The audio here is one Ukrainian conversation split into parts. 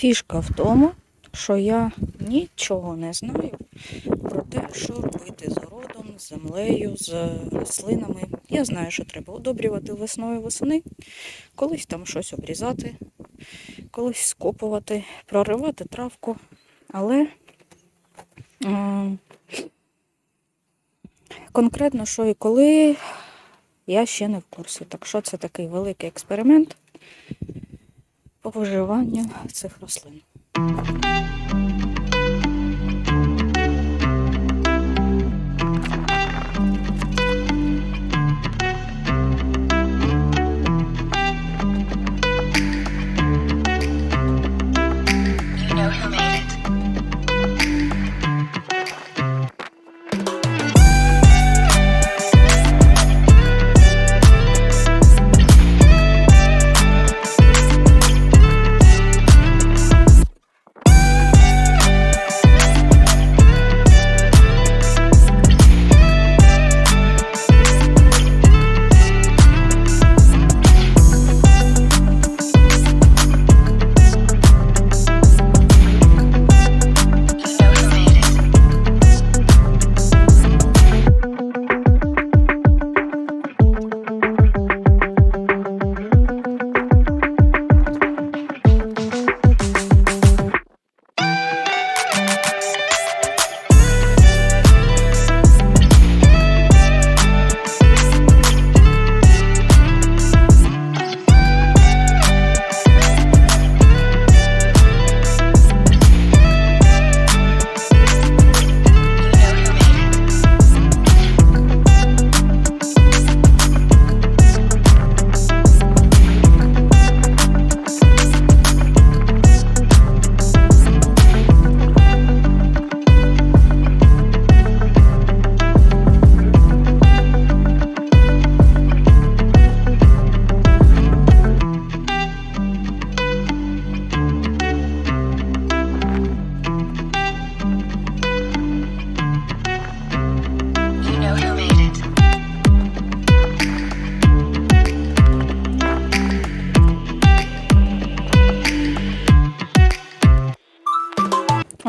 Фішка в тому, що я нічого не знаю про те, що робити з городом, з землею, з рослинами. Я знаю, що треба удобрювати весною восени, колись там щось обрізати, колись скопувати, проривати травку. Але м, конкретно що і коли, я ще не в курсі. Так що це такий великий експеримент по цих рослин.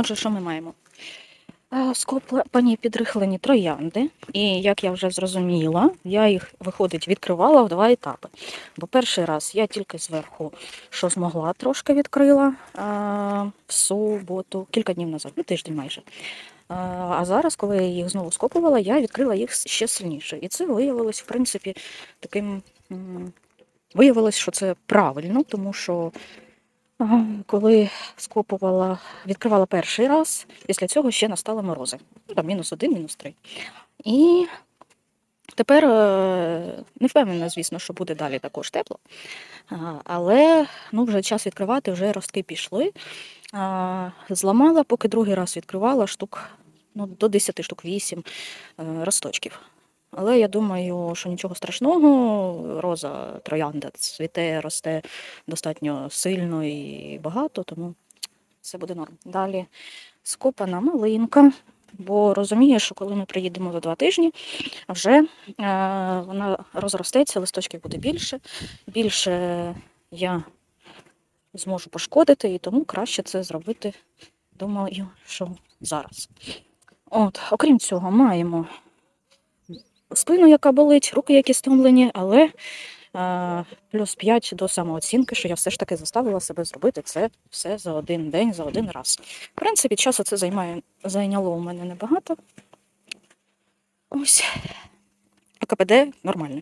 Отже, що ми маємо? Е, Скопані підрихлені троянди, і як я вже зрозуміла, я їх, виходить, відкривала в два етапи. Бо перший раз я тільки зверху, що змогла, трошки відкрила а, в суботу, кілька днів назад, ну тиждень майже. А, а зараз, коли я їх знову скопувала, я відкрила їх ще сильніше. І це виявилось, в принципі, таким. Виявилось, що це правильно, тому що Коли скопувала, відкривала перший раз, після цього ще настали морози. Ну, там мінус один, мінус три. І тепер е, не впевнена, звісно, що буде далі також тепло. Але ну, вже час відкривати, вже ростки пішли. Зламала, поки другий раз відкривала штук ну, до 10 штук 8 е, росточків. Але я думаю, що нічого страшного, роза троянда цвіте, росте достатньо сильно і багато, тому все буде норм. Далі скопана малинка, бо розумію, що коли ми приїдемо за два тижні, вже е, вона розростеться, листочків буде більше. Більше я зможу пошкодити, і тому краще це зробити, думаю, що зараз. От, окрім цього, маємо спину, яка болить, руки, які стомлені, але е, плюс 5 до самооцінки, що я все ж таки заставила себе зробити це все за один день, за один раз. В принципі, часу це займає, зайняло у мене небагато. Ось. А КПД нормальне.